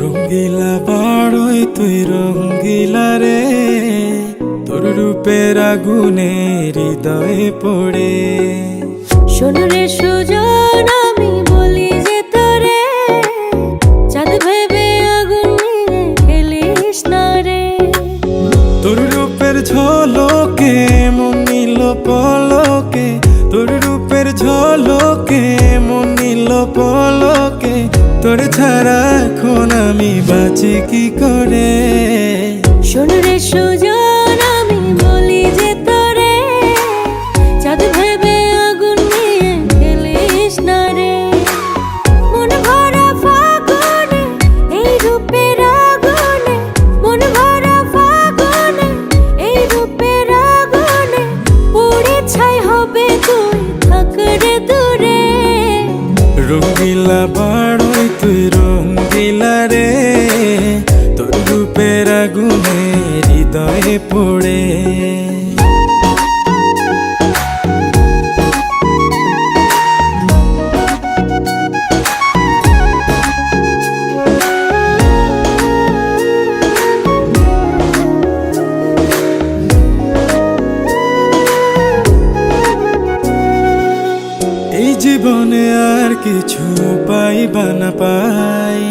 রঙ্গিলা বাড়ই তুই রঙ্গিলা রে। রূপের আগুনে হৃদয়ে পড়ে। শোনরে সুজন আমি বলি যে তোরে চাঁদ ভেবে আগুন খেলিস না রে। তোর রূপের ঝলকে মন নিল পলকে। তোর রূপের ঝলকে মন নিল পলকে। তোর ছাড়া এখন আমি বাঁচি কি করে? শোনরে সুজন তুই থাক রে দূরে। রঙ্গিলা বাড়ই তুই রঙ্গিলা রে। তোর রূপের আগুনে হৃদয়ে পড়ে। জীবনে আর কিছু পাইবা না পাই।